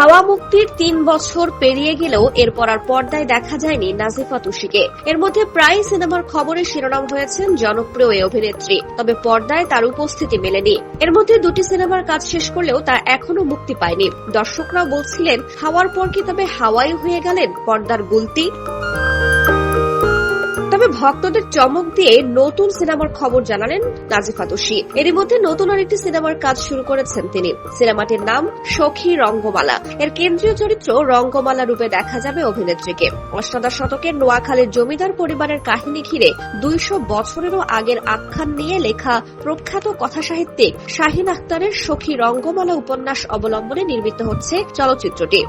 হাওয়া মুক্তির তিন বছর পেরিয়ে গেলেও এরপর আর পর্দায় দেখা যায়নি নাজিফা তুষিকে। এর মধ্যে প্রায় সিনেমার খবরে শিরোনাম হয়েছেন জনপ্রিয় এই অভিনেত্রী। তবে পর্দায় তার উপস্থিতি মেলেনি। এর মধ্যে দুটি সিনেমার কাজ শেষ করলেও তা এখনও মুক্তি পায়নি। দর্শকরা বলছিলেন, হাওয়ার পর কি তবে হাওয়াই হয়ে গেলেন পর্দার গুলতি? ভক্তদের চমক দিয়ে নতুন সিনেমার খবর জানালেন নাজিফা তুষি এরই মধ্যে নতুন আরেকটি সিনেমার কাজ শুরু করেছেন তিনি। সিনেমাটির নাম সখী রঙ্গমালা। এর কেন্দ্রীয় চরিত্র রঙ্গমালা রূপে দেখা যাবে অভিনেত্রীকে। অষ্টাদশ শতকের নোয়াখালীর জমিদার পরিবারের কাহিনী ঘিরে দুইশো বছরেরও আগের আখ্যান নিয়ে লেখা প্রখ্যাত কথা কথাসাহিত্যিক শাহিন আখতারের সখী রঙ্গমালা উপন্যাস অবলম্বনে নির্মিত হচ্ছে চলচ্চিত্রটি।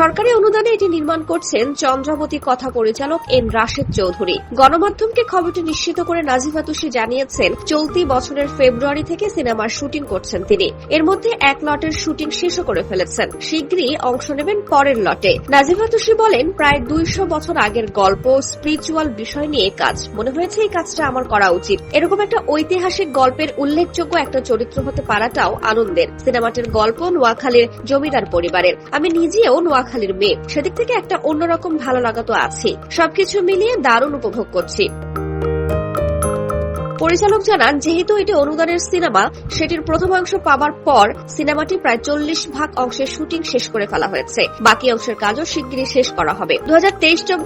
সরকারি অনুদানে এটি নির্মাণ করছেন চন্দ্রাবতী কথা পরিচালক এন রাশেদ চৌধুরী। গণমাধ্যমকে খবরটি নিশ্চিত করে নাজিফা তুষি জানিয়েছেন, চলতি বছরের ফেব্রুয়ারি থেকে সিনেমার শুটিং করছেন তিনি। এর মধ্যে এক লটের শুটিং শেষও করে ফেলেছেন। শীঘ্রই অংশ নেবেন পরের লটে। নাজিফা তুষি বলেন, প্রায় দুইশো বছর আগের গল্প স্পিরিচুয়াল বিষয় নিয়ে কাজ। মনে হয়েছে এই কাজটা আমার করা উচিত। এরকম একটা ঐতিহাসিক গল্পের উল্লেখযোগ্য একটা চরিত্র হতে পারাটাও আনন্দের। সিনেমাটির গল্প নোয়াখালীর জমিদার পরিবারের। আমি নিজেও নোয়াখালীর মেয়ে। সেদিক থেকে একটা অন্যরকম ভালো লাগা তো আছে সবকিছু মিলিয়ে দারুণ উপভোগ করছি। পরিচালক জানান, যেহেতু এটি অনুদানের সিনেমা, সেটির প্রথমাংশ পাবার পর সিনেমাটি প্রায় চল্লিশ ভাগ অংশের শুটিং শেষ করে ফেলা হয়েছে। বাকি অংশের কাজও শিগগিরই শেষ করা হবে। দু হাজার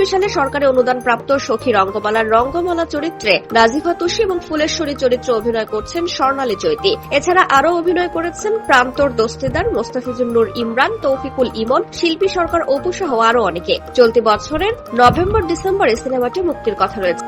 সালে সরকারি অনুদান প্রাপ্ত সখী রঙ্গমালার রঙ্গমালা চরিত্রে নাজিফা তুষি এবং ফুলেশ্বরী চরিত্রে অভিনয় করছেন স্বর্ণালী চৈতি। এছাড়া আরও অভিনয় করেছেন প্রান্তর দস্তিদার মোস্তাফিজুর ইমরান, তৌফিকুল ইমন, শিল্পী সরকার অপু সহ আরও অনেকে। চলতি বছরের নভেম্বর ডিসেম্বরে সিনেমাটি মুক্তির কথা রয়েছে।